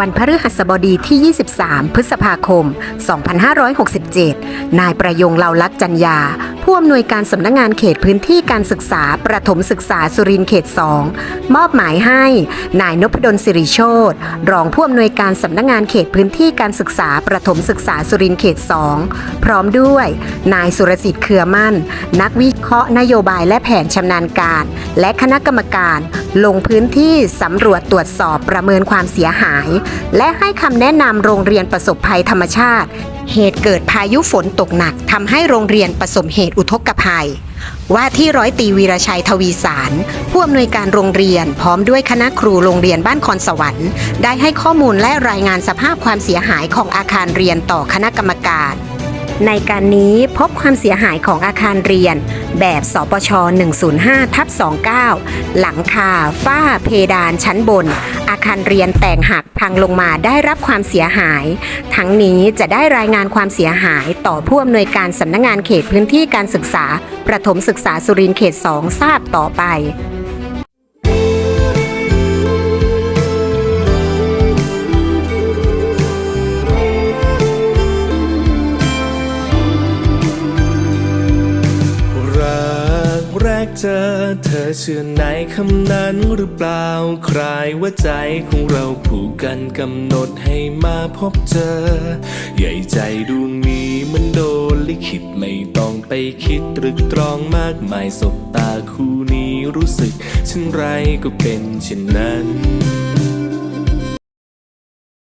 วันพฤหัสบดีที่ 23 พฤษภาคม 2567 นายประยงเลาลักษณ์จันยา ผู้อำนวยการสำนักงงานเขตพื้นที่การศึกษา ประถมศึกษาสุรินทร์เขต 2 มอบหมายให้ นายนพดลสิริโชตรองผู้อำนวยการสำนักงงานเขตพื้นที่การศึกษา ประถมศึกษาสุรินทร์เขต 2 พร้อมด้วย นายสุรสิทธิ์เครือมั่น นักวิเคราะห์นโยบายและแผนชำนาญการ และคณะกรรมการลงพื้นที่สำรวจตรวจสอบประเมินความเสียหาย และให้คำแนะนำโรงเรียนประสบภัยธรรมชาติ เหตุเกิดพายุฝนตกหนักทำให้โรงเรียนประสบเหตุอุทกภัย ว่าที่ร้อยตีวีรชัยทวีสาร ผู้อำนวยการโรงเรียนพร้อมด้วยคณะครูโรงเรียนบ้านคอนสวรรค์ ได้ให้ข้อมูลและรายงานสภาพความเสียหายของอาคารเรียนต่อคณะกรรมการ ในการนี้พบความเสียหายของอาคารเรียน แบบสปช 105 ทับ 29 หลังคา ฝ้าเพดานชั้นบน อาคารเรียนแตกหักพังลงมาได้รับความเสียหาย ทั้งนี้จะได้รายงานความเสียหายต่อผู้อำนวยการสำนักงงานเขตพื้นที่การศึกษา ประถมศึกษาสุรินทร์เขต 2 ทราบต่อไป เจอ เธอเชื่อในคำนั้นหรือเปล่า ใครว่าใจของเราผูกกันกำหนดให้มาพบเจอ ใหญ่ใจดวงนี้มันโดนลิขิตไม่ต้องไปคิดตรึกตรองมากมายสบตาคู่นี้รู้สึกเช่นไรก็เป็นเช่นนั้น